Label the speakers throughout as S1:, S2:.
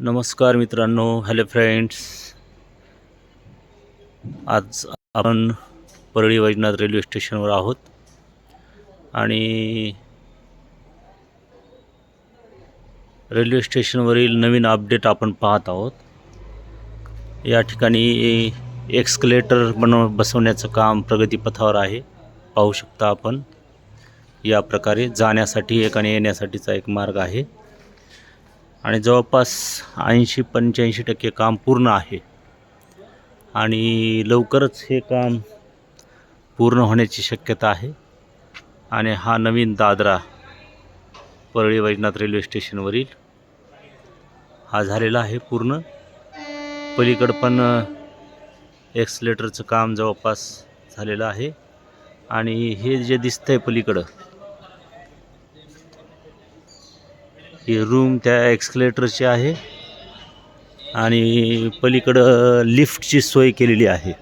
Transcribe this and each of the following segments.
S1: नमस्कार मित्रांनो hello friends आज आपण परळी वैजनाथ रेल्वे स्टेशनवर आहोत. आणि रेल्वे स्टेशनवरील नवीन अपडेट आपण पाहत आहोत. या ठिकाणी एक्सकलेटर बनव बसवण्याचं काम प्रगतीपथावर आहे. पाहू शकता आपण. या प्रकारे जाण्यासाठी एक आणि येण्यासाठीचा एक मार्ग आहे. आणि जवळपास ऐंशी पंच्याऐंशी टक्के काम पूर्ण आहे. आणि लवकरच हे काम पूर्ण होण्याची शक्यता आहे. आणि हा नवीन दादरा परळी वैजनाथ रेल्वे स्टेशनवरील हा झालेला आहे पूर्ण. पलीकडं पण एक्सलेटरचं काम जवळपास झालेलं आहे. आणि हे जे दिसतं आहे पलीकडं ही रूम त्या एक्सकलेटरची आहे. आणि पलीकडं लिफ्टची सोय केलेली आहे.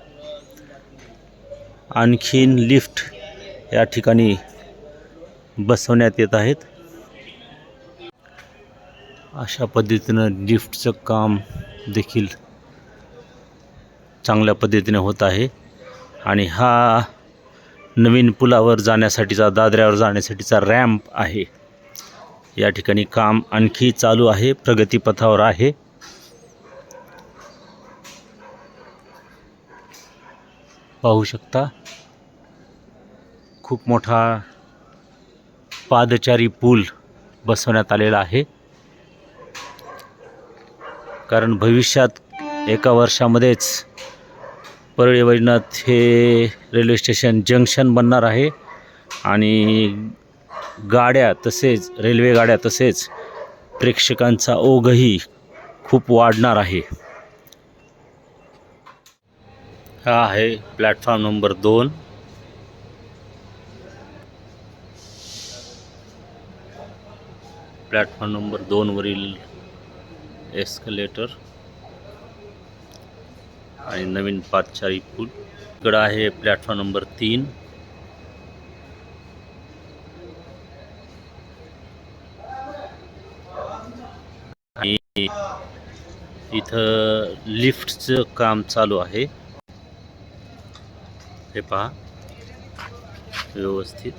S1: आणखीन लिफ्ट या ठिकाणी बसवण्यात येत आहेत. अशा पद्धतीनं लिफ्टचं काम देखील चांगल्या पद्धतीने होत आहे. आणि हा नवीन पुलावर जाण्यासाठीचा दादऱ्यावर जाण्यासाठीचा रॅम्प आहे. या ठिकाणी काम आणखी चालू आहे प्रगतीपथावर आहे. पाहू शकता खूप मोठा पादचारी पूल बसवण्यात आलेला आहे. कारण भविष्यात एका वर्षामध्येच परळी वैजनाथ हे रेल्वे स्टेशन जंक्शन बनणार आहे आणि गाड्या तसेच रेल्वे गाड्या तसेच प्रेक्षकांचा ओघही खूप वाढणार आहे. हा आहे प्लॅटफॉर्म नंबर दोन. प्लॅटफॉर्म नंबर दोनवरील एस्कलेटर आणि नवीन पादचारी पूल. इकडं आहे प्लॅटफॉर्म नंबर तीन आणि इथं लिफ्टचं काम चालू आहे. हे पहा. व्यवस्थित.